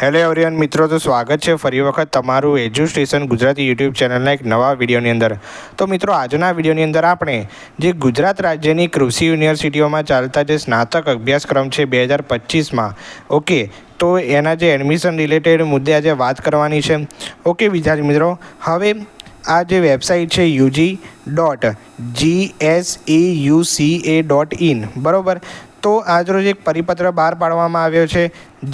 Hello everyone મિત્રો, તો સ્વાગત છે. ફરી વખત તમારું એજ્યુસ્ટેશન ગુજરાતી યુટ્યુબ ચેનલના એક નવા વિડીયોની અંદર. તો મિત્રો, આજના વિડીયોની અંદર આપણે જે ગુજરાત રાજ્યની કૃષિ યુનિવર્સિટીઓમાં ચાલતા જે સ્નાતક અભ્યાસક્રમ છે બે હજાર પચીસમાં, ઓકે, તો એના જે એડમિશન રિલેટેડ મુદ્દે આજે વાત કરવાની છે. ઓકે વિદ્યાર્થી મિત્રો, હવે આ જે વેબસાઇટ છે UG dot G S A U C A dot in બરાબર? તો આજરોજ એક પરિપત્ર બહાર પાડવામાં આવ્યો છે,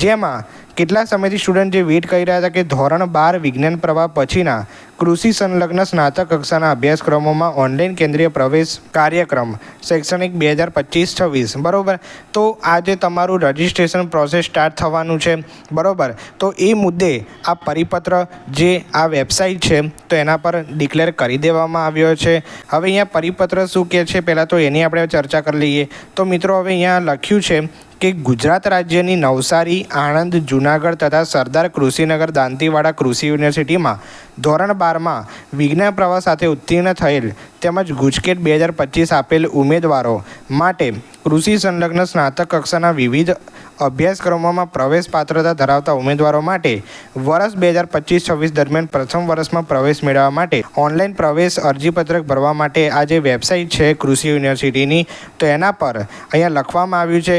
જેમાં કેટલા સમયથી સ્ટુડન્ટ જે વેઇટ કરી રહ્યા હતા કે ધોરણ બાર વિજ્ઞાન પ્રવાહ પછીના કૃષિ સંલગ્ન સ્નાતક કક્ષાના અભ્યાસક્રમોમાં ઓનલાઈન કેન્દ્રીય પ્રવેશ કાર્યક્રમ શૈક્ષણિક બે હજાર પચીસ છવ્વીસ, બરાબર? તો આજે તમારું રજિસ્ટ્રેશન પ્રોસેસ સ્ટાર્ટ થવાનું છે, બરાબર? તો એ મુદ્દે આ પરિપત્ર જે આ વેબસાઇટ છે, તો એના પર ડિક્લેર કરી દેવામાં આવ્યો છે. હવે અહીંયા પરિપત્ર શું કહે છે? પહેલાં તો એની આપણે ચર્ચા કરી લઈએ. તો મિત્રો, હવે અહીંયા લખ્યું છે કે ગુજરાત રાજ્યની નવસારી, આણંદ, જૂનાગઢ તથા સરદાર કૃષિનગર દાંતીવાડા કૃષિ યુનિવર્સિટીમાં ધોરણ બારમાં વિજ્ઞાન પ્રવાહ સાથે ઉત્તીર્ણ થયેલ તેમજ ગુજકેટ બે હજાર પચીસ આપેલ ઉમેદવારો માટે કૃષિ સંલગ્ન સ્નાતક કક્ષાના વિવિધ અભ્યાસક્રમોમાં પ્રવેશ પાત્રતા ધરાવતા ઉમેદવારો માટે વર્ષ બે હજાર પચીસ છવ્વીસ દરમિયાન પ્રથમ વર્ષમાં પ્રવેશ મેળવવા માટે ઓનલાઈન પ્રવેશ અરજીપત્રક ભરવા માટે આ જે વેબસાઇટ છે કૃષિ યુનિવર્સિટીની, તો એના પર અહીંયા લખવામાં આવ્યું છે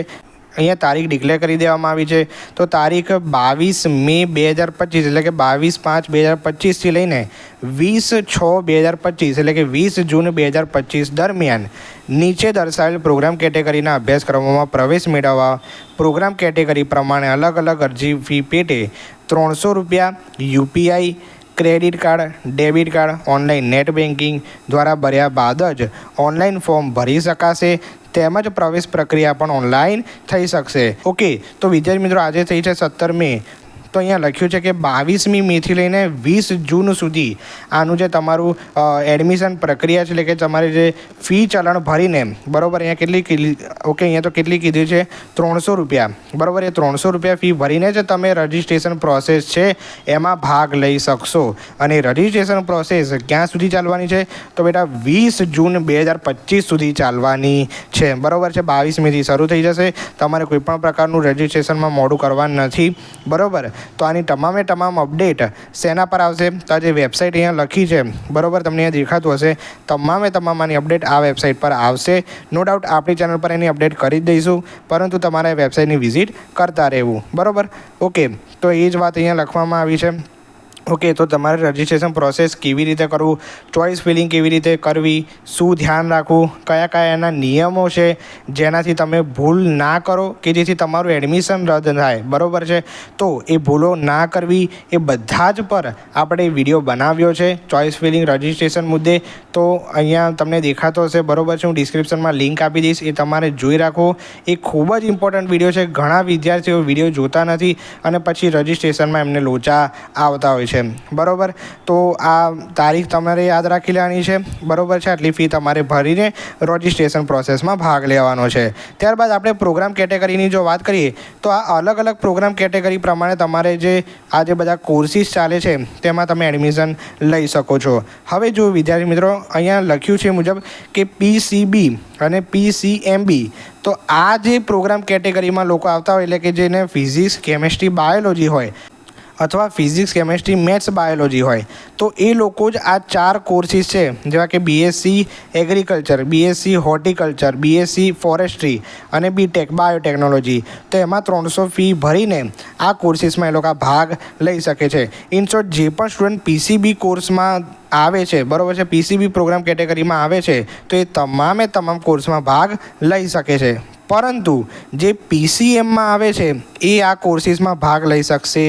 અહીંયા તારીખ ડિક્લેર કરી દેવામાં આવી છે. તો તારીખ બાવીસ મે બે હજાર પચીસ, એટલે કે બાવીસ પાંચ બે હજાર પચીસથી લઈને વીસ છ બે હજાર પચીસ, એટલે કે વીસ જૂન બે હજાર પચીસ દરમિયાન નીચે દર્શાવેલ પ્રોગ્રામ કેટેગરીના અભ્યાસક્રમોમાં પ્રવેશ મેળવવા પ્રોગ્રામ કેટેગરી પ્રમાણે અલગ અલગ અરજી ફી પેટે ત્રણસો રૂપિયા UPI credit card debit card online net banking દ્વારા ભર્યા બાદ જ ઓનલાઈન ફોર્મ ભરી શકાશે. તેમજ પ્રવેશ પ્રક્રિયા પણ ઓનલાઈન થઈ શકશે. ઓકે તો વિદ્યાર્થી મિત્રો, આજે થઈ છે સત્તર મે તો અહીંયા લખ્યું છે કે બાવીસમી મેથી લઈને વીસ જૂન સુધી આનું જે તમારું એડમિશન પ્રક્રિયા છે, એટલે કે તમારે જે ફી ચલણ ભરીને, બરાબર, અહીંયા કેટલી ઓકે, અહીંયા તો કેટલી કીધી છે? ત્રણસો રૂપિયા. બરાબર, એ ત્રણસો રૂપિયા ફી ભરીને જ તમે રજિસ્ટ્રેશન પ્રોસેસ છે, એમાં ભાગ લઈ શકશો. અને રજિસ્ટ્રેશન પ્રોસેસ ક્યાં સુધી ચાલવાની છે? તો બેટા, વીસ જૂન બે હજાર પચીસ સુધી ચાલવાની છે. બરાબર છે? બાવીસ મેથી શરૂ થઈ જશે. તમારે કોઈપણ પ્રકારનું રજિસ્ટ્રેશનમાં મોડું કરવાનું નથી. બરાબર? તો આની તમામે તમામ અપડેટ શેના પર આવશે. તો આ જે વેબસાઇટ અહીંયા લખી છે, બરાબર તમને અહીંયા દેખાતું હશે. તમામે તમામ આની અપડેટ આ વેબસાઇટ પર આવશે. નો ડાઉટ આપણી ચેનલ પર એની અપડેટ કરી જ દઈશું, પરંતુ તમારે વેબસાઇટની વિઝિટ કરતા રહેવું. બરાબર? ઓકે. તો એ જ વાત અહીંયા લખવામાં આવી છે. ઓકે તો તમારે રજિસ્ટ્રેશન પ્રોસેસ કેવી રીતે કરવું? ચોઇસ ફિલિંગ કેવી રીતે કરવી? શું ધ્યાન રાખવું? કયા કયા એના નિયમો છે? જેનાથી તમે ભૂલ ના કરો કે જેથી તમારું એડમિશન રદ થાય. બરાબર છે? તો એ ભૂલો ના કરવી એ બધા જ પર આપણે વીડિયો બનાવ્યો છે. ચોઇસ ફિલિંગ રજિસ્ટ્રેશન મુદ્દે. તો અહીંયા તમને દેખાતો હશે. બરાબર છે? હું ડિસ્ક્રિપ્શનમાં લિંક આપી દઈશ. એ તમારે જોઈ રાખો. એ ખૂબ જ ઇમ્પોર્ટન્ટ વીડિયો છે. ઘણા વિદ્યાર્થીઓ વીડિયો જોતા નથી અને પછી રજિસ્ટ્રેશનમાં એમને લોચા આવતા હોય છે. છે. બરાબર? તો આ તારીખ તમારે યાદ રાખી લેવાની છે. બરાબર છે? આટલી ફી તમારે ભરીને રજિસ્ટ્રેશન પ્રોસેસમાં ભાગ લેવાનો છે. ત્યારબાદ આપણે પ્રોગ્રામ કેટેગરીની જો વાત કરીએ, તો આ અલગ અલગ પ્રોગ્રામ કેટેગરી પ્રમાણે તમારે જે આ જે બધા કોર્સીસ ચાલે છે, તેમાં તમે એડમિશન લઈ શકો છો. હવે જો વિદ્યાર્થી મિત્રો, અહીંયા લખ્યું છે મુજબ કે પીસીબી અને પીસીએમબી તો આ જે પ્રોગ્રામ કેટેગરીમાં લોકો આવતા હોય, એટલે કે જેને ફિઝિક્સ કેમેસ્ટ્રી બાયોલોજી હોય અથવા ફિઝિક્સ, કેમેસ્ટ્રી, મેથ્સ, બાયોલોજી હોય. તો એ લોકો જ આ ચાર કોર્સીસ છે, જેવા કે BSc agriculture BSc horticulture BSc forestry અને બીટેક બાયોટેકનોલોજી. તો એમાં ત્રણસો ફી ભરીને આ કોર્સીસમાં એ લોકો ભાગ લઈ શકે છે. ઇન શોર્ટ જે પણ સ્ટુડન્ટ પીસીબી કોર્સમાં આવે છે, બરાબર છે પીસીબી પ્રોગ્રામ કેટેગરીમાં આવે છે, તો એ તમામે તમામ કોર્સમાં ભાગ લઈ શકે છે. પરંતુ જે પીસીએમમાં આવે છે, એ આ કોર્સીસમાં ભાગ લઈ શકશે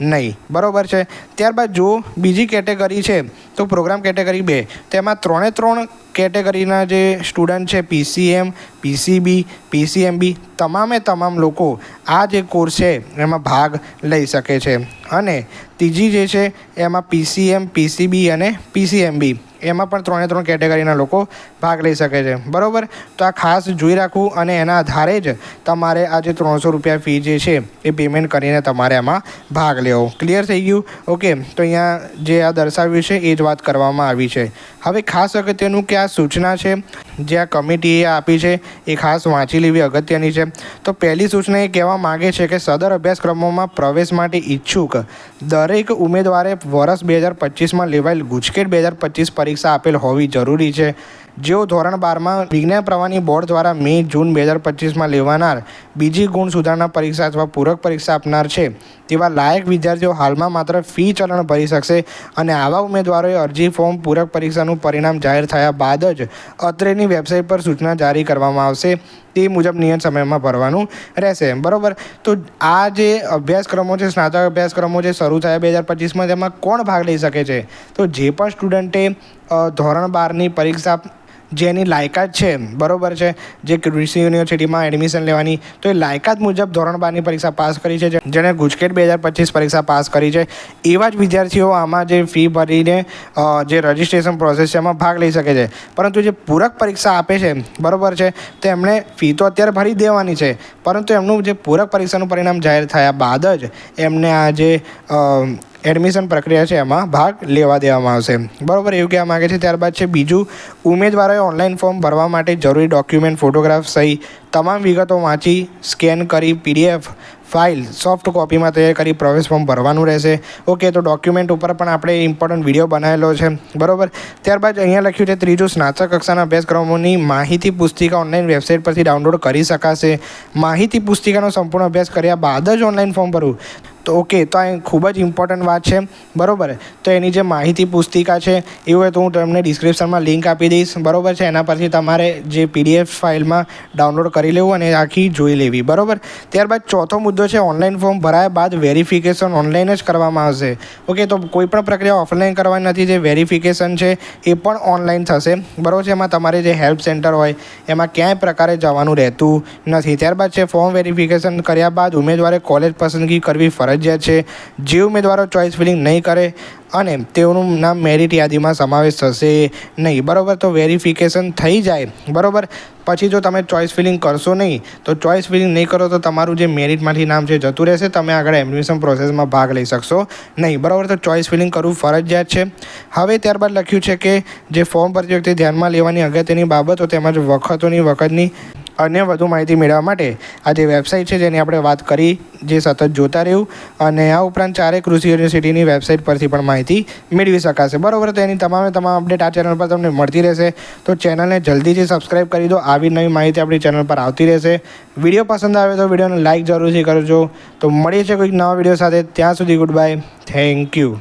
નહીં. બરાબર છે? ત્યારબાદ જો બીજી કેટેગરી છે, તો પ્રોગ્રામ કેટેગરી બે. તેમાં ત્રણે ત્રણ કેટેગરીના જે સ્ટુડન્ટ છે પીસીએમ પીસીબી પીસીએમબી તમામે તમામ લોકો આ જે કોર્સ છે, એમાં ભાગ લઈ શકે છે. અને ત્રીજી જે છે, એમાં પીસીએમ પીસીબી અને પીસીએમબી એમાં પણ ત્રણે ત્રણ કેટેગરીના લોકો ભાગ લઈ શકે છે. બરાબર? તો આ ખાસ જોઈ રાખવું અને એના આધારે જ તમારે આ જે ત્રણસો રૂપિયા ફી જે છે એ પેમેન્ટ કરીને તમારે એમાં ભાગ લેવો. ક્લિયર થઈ ગયું? ઓકે તો અહીંયા જે આ દર્શાવ્યું છે એ જ વાત કરવામાં આવી છે. હવે ખાસ અગત્યનું કે આ સૂચના છે, જે આ કમિટીએ આપી છે, એ ખાસ વાંચી લેવી અગત્યની છે. તો પહેલી સૂચના એ કહેવા માગે છે કે સદર અભ્યાસક્રમોમાં પ્રવેશ માટે ઈચ્છુક દરેક ઉમેદવારે વર્ષ બે હજાર પચીસમાં લેવાયેલ ગુજકેટ બે હજાર પચીસ પરીક્ષા આપેલ હોવી જરૂરી છે. જેઓ ધોરણ બારમાં વિજ્ઞાન પ્રવાહની બોર્ડ દ્વારા મે, જૂન બે હજાર પચીસમાં લેવાનાર બીજી ગુણ સુધારણા પરીક્ષા અથવા પૂરક પરીક્ષા આપનાર છે. તેવા લાયક વિદ્યાર્થીઓ હાલમાં માત્ર ફી ચલણ ભરી શકશે અને આવા ઉમેદવારોએ અરજી ફોર્મ પૂરક પરીક્ષાનું પરિણામ જાહેર થયા બાદ જ અત્રેની વેબસાઇટ પર સૂચના જારી કરવામાં આવશે. તે મુજબ નિયત સમયમાં ભરવાનું રહેશે. બરાબર? તો આ જે અભ્યાસક્રમો છે, સ્નાતક અભ્યાસક્રમો જે શરૂ થયા બે હજાર પચીસમાં, તેમાં કોણ ભાગ લઈ શકે છે? તો જે પણ સ્ટુડન્ટે ધોરણ બારની પરીક્ષા જેની લાયકાત છે, બરોબર છે, જે કૃષિ યુનિવર્સિટીમાં એડમિશન લેવાની, તો એ લાયકાત મુજબ ધોરણ બારની પરીક્ષા પાસ કરી છે જેણે ગુજકેટ બે હજાર પચીસ પરીક્ષા પાસ કરી છે. એવા જ વિદ્યાર્થીઓ આમાં જે ફી ભરીને જે રજિસ્ટ્રેશન પ્રોસેસ છે, એમાં ભાગ લઈ શકે છે. પરંતુ જે પૂરક પરીક્ષા આપે છે, બરોબર છે તો એમણે ફી તો અત્યારે ભરી દેવાની છે, પરંતુ એમનું જે પૂરક પરીક્ષાનું પરિણામ જાહેર થયા બાદ જ એમને આ જે એડમિશન પ્રક્રિયા છે એમાં ભાગ લેવા દેવામાં આવશે. બરાબર, એવું કહેવા માગે છે. ત્યારબાદ છે બીજું, ઉમેદવારોએ ઓનલાઈન ફોર્મ ભરવા માટે જરૂરી ડોક્યુમેન્ટ ફોટોગ્રાફ સહી તમામ વિગતો વાંચી સ્કેન કરી પીડીએફ ફાઇલ સોફ્ટ કોપીમાં તૈયાર કરી પ્રવેશ ફોર્મ ભરવાનું રહેશે. ઓકે તો ડોક્યુમેન્ટ ઉપર પણ આપણે ઇમ્પોર્ટન્ટ વીડિયો બનાવેલો છે. બરાબર? ત્યારબાદ અહીંયા લખ્યું છે, ત્રીજું, સ્નાતક કક્ષાના અભ્યાસક્રમોની માહિતી પુસ્તિકા ઓનલાઈન વેબસાઇટ પરથી ડાઉનલોડ કરી શકાશે. માહિતી પુસ્તિકાનો સંપૂર્ણ અભ્યાસ કર્યા બાદ જ ઓનલાઈન ફોર્મ ભરવું. તો ઓકે તો આ ખૂબ જ ઇમ્પોર્ટન્ટ વાત છે. બરાબર તો એની જે માહિતી પુસ્તિકા છે, એવું હોય તો હું તમને ડિસ્ક્રિપ્શનમાં લિંક આપી દઈશ. બરાબર છે? એના પરથી તમારે જે પીડીએફ ફાઇલમાં ડાઉનલોડ કરી લેવું અને આખી જોઈ લેવી. બરાબર? ત્યારબાદ ચોથો મુદ્દો છે ઓનલાઈન ફોર્મ ભરાયા બાદ વેરિફિકેશન ઓનલાઈન જ કરવામાં આવશે. ઓકે તો કોઈ પણ પ્રક્રિયા ઓફલાઈન કરવાની નથી. જે વેરિફિકેશન છે, એ પણ ઓનલાઈન થશે. બરાબર છે? એમાં તમારે જે હેલ્પ સેન્ટર હોય, એમાં ક્યાંય પ્રકારે જવાનું રહેતું નથી. ત્યારબાદ છે ફોર્મ વેરિફિકેશન કર્યા બાદ ઉમેદવારે કોલેજ પસંદગી કરવી ફરજિયાત છે. જે ઉમેદવારો ચોઇસ ફિલિંગ નહીં કરે અને તેઓનું નામ મેરિટ યાદીમાં સમાવેશ થશે નહીં. બરાબર, તો વેરિફિકેશન થઈ જાય. બરાબર? પછી જો તમે ચોઇસ ફિલિંગ કરશો નહીં, તો ચોઇસ ફિલિંગ નહીં કરો તો તમારું જે મેરિટમાંથી નામ છે જતું રહેશે. તમે આગળ એડમિશન પ્રોસેસમાં ભાગ લઈ શકશો નહીં. બરાબર? તો ચોઇસ ફિલિંગ કરવું ફરજિયાત છે. હવે ત્યારબાદ લખ્યું છે કે જે ફોર્મ ભરતી વખતે ધ્યાનમાં લેવાની અગત્યની બાબતો તેમજ વખતોની, વખતની અન્ય વધુ માહિતી મેળવવા માટે આ જે વેબસાઇટ છે જેની આપણે વાત કરી, જે સતત જોતા રહ્યું અને આ ઉપરાંત ચારે કૃષિ યુનિવર્સિટીની વેબસાઇટ પરથી પણ માહિતી મેળવી શકાશે. બરાબર, તો એની તમામે તમામ અપડેટ આ ચેનલ પર તમને મળતી રહેશે. તો ચેનલને જલ્દીથી સબસ્ક્રાઇબ કરી દો, આવી નવી માહિતી આપણી ચેનલ પર આવતી રહેશે. વીડિયો પસંદ આવે તો વિડીયોને લાઇક જરૂરથી કરજો. તો મળીએ છીએ કોઈક નવા વીડિયો સાથે. ત્યાં સુધી ગુડ બાય થેન્ક યુ